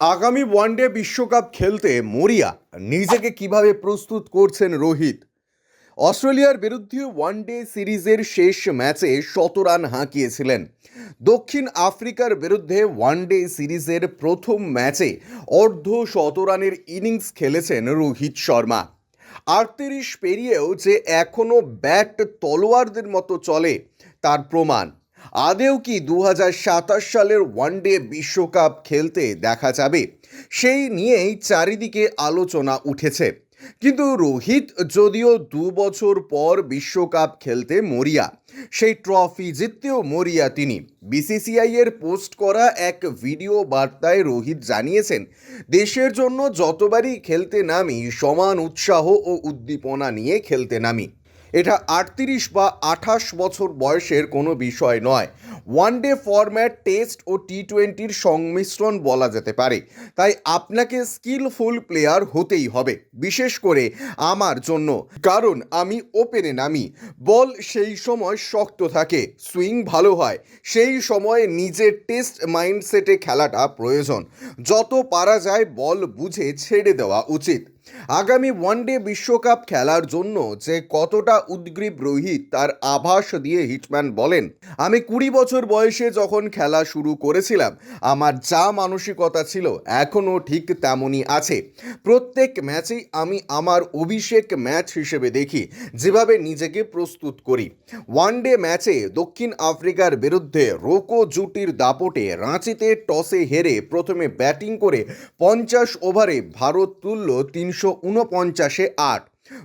আগামী ওয়ানডে বিশ্বকাপ খেলতে মরিয়া নিজেকে কীভাবে প্রস্তুত করছেন রোহিত? অস্ট্রেলিয়ার বিরুদ্ধে ওয়ানডে সিরিজের শেষ ম্যাচে শত রান হাঁকিয়েছিলেন। দক্ষিণ আফ্রিকার বিরুদ্ধে ওয়ানডে সিরিজের প্রথম ম্যাচে অর্ধ শতরানের ইনিংস খেলেছেন রোহিত শর্মা। আটত্রিশ পেরিয়েও যে এখনও ব্যাট তলোয়ারদের মতো চলে, তার প্রমাণ। আদেও কি দু সালের ওয়ানডে বিশ্বকাপ খেলতে দেখা যাবে? সেই নিয়েই চারিদিকে আলোচনা উঠেছে। কিন্তু রোহিত যদিও দু বছর পর বিশ্বকাপ খেলতে মরিয়া, সেই ট্রফি জিততেও মরিয়া তিনি। বিসিসিআই এর পোস্ট করা এক ভিডিও বার্তায় রোহিত জানিয়েছেন, দেশের জন্য যতবারই খেলতে নামি, সমান উৎসাহ ও উদ্দীপনা নিয়ে খেলতে নামি। এটা আটত্রিশ বা আঠাশ বছর বয়সের কোনো বিষয় নয়। ওয়ান ডে ফরম্যাট টেস্ট ও টি টোয়েন্টির সংমিশ্রণ বলা যেতে পারে। তাই আপনাকে স্কিলফুল প্লেয়ার হতেই হবে, বিশেষ করে আমার জন্য। কারণ আমি ওপেনে নামি, বল সেই সময় শক্ত থাকে সুইং ভালো হয়, সেই সময় নিজের টেস্ট মাইন্ডসেটে খেলাটা প্রয়োজন। যত পারা যায়, বল বুঝে ছেড়ে দেওয়া উচিত। আগামী ওয়ানডে বিশ্বকাপ খেলার জন্য যে কতটা উদ্গ্রীব রোহিত তার আভাস দিয়ে হিটম্যান বলেন, আমি কুড়ি বছর বয়সে যখন খেলা শুরু করেছিলাম, আমার যা মানসিকতা ছিল এখনও ঠিক তেমনই আছে। প্রত্যেক ম্যাচেই আমি আমার অভিষেক ম্যাচ হিসেবে দেখি, যেভাবে নিজেকে প্রস্তুত করি। ওয়ানডে ম্যাচে দক্ষিণ আফ্রিকার বিরুদ্ধে রোকো জুটির দাপটে রাঁচিতে টসে হেরে প্রথমে ব্যাটিং করে পঞ্চাশ ওভারে ভারত তুলল তিনশো উনপঞ্চাশে আট।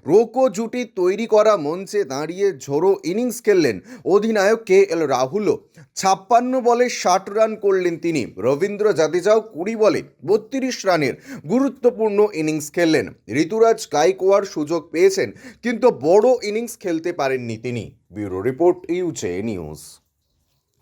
রোকো জুটি তৈরি করা মঞ্চে দাঁড়িয়ে ঝোড়ো ইনিংস খেললেন অধিনায়ক কে এল রাহুলও। ছাপ্পান্ন বলে ষাট রান করলেন তিনি। রবীন্দ্র জাদেজাও কুড়ি বলে বত্রিশ রানের গুরুত্বপূর্ণ ইনিংস খেললেন। ঋতুরাজ গাইকোয়ার সুযোগ পেয়েছেন, কিন্তু বড় ইনিংস খেলতে পারেননি তিনি। Bureau report UJ news.